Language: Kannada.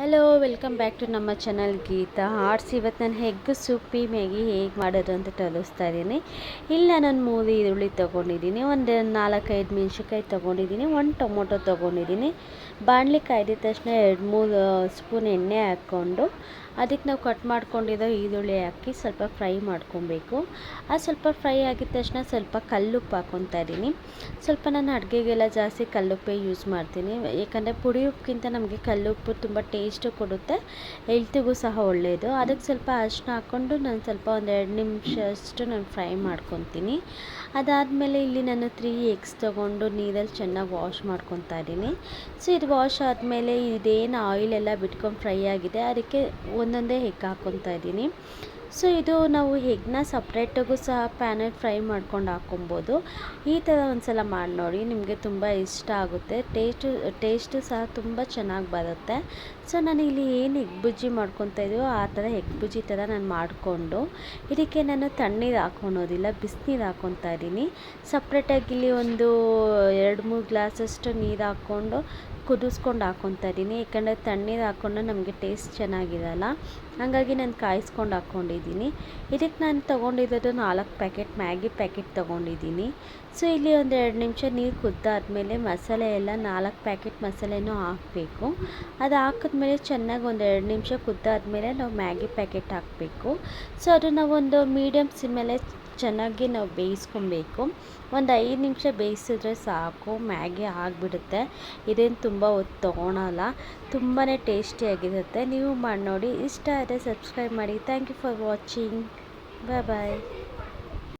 ಹಲೋ ವೆಲ್ಕಮ್ ಬ್ಯಾಕ್ ಟು ನಮ್ಮ ಚಾನಲ್ ಗೀತಾ. ಆರ್ಟ್ಸ್ ಇವತ್ತು ನಾನು ಹೆಗ್ ಸೂಪಿ, ಮ್ಯಾಗಿ ಹೇಗೆ ಮಾಡೋದು ಅಂತ ತೋರಿಸ್ತಾ ಇದ್ದೀನಿ. ಇಲ್ಲಿ, ನಾನು ಮೂರು ಈರುಳ್ಳಿ ತೊಗೊಂಡಿದ್ದೀನಿ. ಒಂದು ನಾಲ್ಕೈದು ಮೆಣ್ಸಿನ್ಕಾಯಿ ತೊಗೊಂಡಿದ್ದೀನಿ. ಒಂದು ಟೊಮೊಟೊ ತೊಗೊಂಡಿದ್ದೀನಿ. ಬಾಣಲಿ ಕಾಯ್ದಿದ ತಕ್ಷಣ ಎರಡು ಮೂರು ಸ್ಪೂನ್ ಎಣ್ಣೆ ಹಾಕ್ಕೊಂಡು ಅದಕ್ಕೆ ನಾವು ಕಟ್ ಮಾಡ್ಕೊಂಡಿರೋ ಈರುಳ್ಳಿ ಹಾಕಿ ಸ್ವಲ್ಪ ಫ್ರೈ ಮಾಡ್ಕೊಬೇಕು. ಅದು ಸ್ವಲ್ಪ ಫ್ರೈ ಆಗಿದ ತಕ್ಷಣ ಸ್ವಲ್ಪ ಕಲ್ಲುಪ್ಪು ಹಾಕ್ಕೊತಾ ಇದ್ದೀನಿ. ಸ್ವಲ್ಪ ನಾನು ಅಡುಗೆಗೆಲ್ಲ ಜಾಸ್ತಿ ಕಲ್ಲುಪ್ಪೇ ಯೂಸ್ ಮಾಡ್ತೀನಿ. ಯಾಕಂದರೆ ಪುಡಿ ಉಪ್ಪಿಗಿಂತ ನಮಗೆ ಕಲ್ಲುಪ್ಪು ತುಂಬ ಟೇಸ್ಟು ಕೊಡುತ್ತೆ. ಹೆಲ್ತಿಗೂ ಸಹ ಒಳ್ಳೆಯದು ಅದಕ್ಕೆ ಸ್ವಲ್ಪ ಅರಿಶಿನ ಹಾಕ್ಕೊಂಡು ನಾನು ಸ್ವಲ್ಪ ಒಂದು ಎರಡು ನಿಮಿಷ ಅಷ್ಟು ನಾನು ಫ್ರೈ ಮಾಡ್ಕೊತೀನಿ. ಅದಾದಮೇಲೆ ಇಲ್ಲಿ ನಾನು ತ್ರೀ ಎಗ್ಸ್ ತೊಗೊಂಡು ನೀರಲ್ಲಿ ಚೆನ್ನಾಗಿ ವಾಶ್ ಮಾಡ್ಕೊತಾ ಇದ್ದೀನಿ. ಸೊ ಇದು ವಾಶ್ ಆದಮೇಲೆ ಇದೇನು ಆಯಿಲೆಲ್ಲ ಬಿಟ್ಕೊಂಡು ಫ್ರೈ ಆಗಿದೆ. ಅದಕ್ಕೆ ಒಂದೊಂದೇ ಹೆಗ್ ಹಾಕ್ಕೊತಾ ಇದ್ದೀನಿ. ಸೊ ಇದು ನಾವು ಹೆಗ್ನ ಸಪ್ರೇಟಾಗೂ ಸಹ ಪ್ಯಾನಲ್ಲಿ ಫ್ರೈ ಮಾಡ್ಕೊಂಡು ಹಾಕ್ಕೊಬೋದು ಈ ಥರ ಒಂದು ಸಲ ಮಾಡಿ ನೋಡಿ, ನಿಮಗೆ ತುಂಬ ಇಷ್ಟ ಆಗುತ್ತೆ. ಟೇಸ್ಟು ಟೇಸ್ಟು ಸಹ ತುಂಬ ಚೆನ್ನಾಗಿ ಬರುತ್ತೆ. ಸೊ ನಾನು ಇಲ್ಲಿ ಏನು ಎಗ್ ಬುಜ್ಜಿ ಮಾಡ್ಕೊತಾ ಇದೆಯೋ ಆ ಥರ ಎಗ್ ಬುಜ್ಜಿ ಥರ ನಾನು ಮಾಡಿಕೊಂಡು, ಇದಕ್ಕೆ ನಾನು ತಣ್ಣೀರು ಹಾಕೊಳೋದಿಲ್ಲ, ಬಿಸಿನೀರು ಹಾಕ್ಕೊತಾ ಇದ್ದೀನಿ ಸಪ್ರೇಟಾಗಿ ಇಲ್ಲಿ ಒಂದು ಎರಡು ಮೂರು ಗ್ಲಾಸಷ್ಟು ನೀರು ಹಾಕ್ಕೊಂಡು ಕುದಿಸ್ಕೊಂಡು ಹಾಕೊತಾ ಇದ್ದೀನಿ. ಯಾಕಂದರೆ ತಣ್ಣೀರು ಹಾಕ್ಕೊಂಡು ನಮಗೆ ಟೇಸ್ಟ್ ಚೆನ್ನಾಗಿರಲ್ಲ. ಹಾಗಾಗಿ ನಾನು ಕಾಯಿಸ್ಕೊಂಡು ಹಾಕ್ಕೊಂಡಿದ್ದೀನಿ ಇದಕ್ಕೆ ನಾನು ತೊಗೊಂಡಿರೋದು ನಾಲ್ಕು ಪ್ಯಾಕೆಟ್ ಮ್ಯಾಗಿ ಪ್ಯಾಕೆಟ್ ತೊಗೊಂಡಿದ್ದೀನಿ. ಸೊ ಇಲ್ಲಿ ಒಂದು ಎರಡು ನಿಮಿಷ ನೀರು ಕುದ್ದಾದಮೇಲೆ ಮಸಾಲೆ ಎಲ್ಲ ನಾಲ್ಕು ಪ್ಯಾಕೆಟ್ ಮಸಾಲೆನೂ ಹಾಕಬೇಕು. ಅದು ಹಾಕಿದ್ಮೇಲೆ ಚೆನ್ನಾಗಿ ಒಂದು ಎರಡು ನಿಮಿಷ ಕುದ್ದಾದಮೇಲೆ ನಾವು ಮ್ಯಾಗಿ ಪ್ಯಾಕೆಟ್ ಹಾಕಬೇಕು. ಸೊ ಅದು ನಾವೊಂದು ಮೀಡಿಯಮ್ ಸಿಮ್ಮಲ್ಲೇ ಚೆನ್ನಾಗಿ ನಾವು ಬೇಯಿಸ್ಕೊಬೇಕು. ಒಂದು ಐದು ನಿಮಿಷ ಬೇಯಿಸಿದ್ರೆ ಸಾಕು. ಮ್ಯಾಗಿ ಆಗಿಬಿಡುತ್ತೆ. ಇದೇನು ತುಂಬ ಹೊತ್ತು ತೊಗೊಳಲ್ಲ. ತುಂಬಾ ಟೇಸ್ಟಿಯಾಗಿರುತ್ತೆ ನೀವು ಮಾಡಿ ನೋಡಿ. ಇಷ್ಟ ಆದರೆ ಸಬ್ಸ್ಕ್ರೈಬ್ ಮಾಡಿ. Thank you for watching. Bye bye.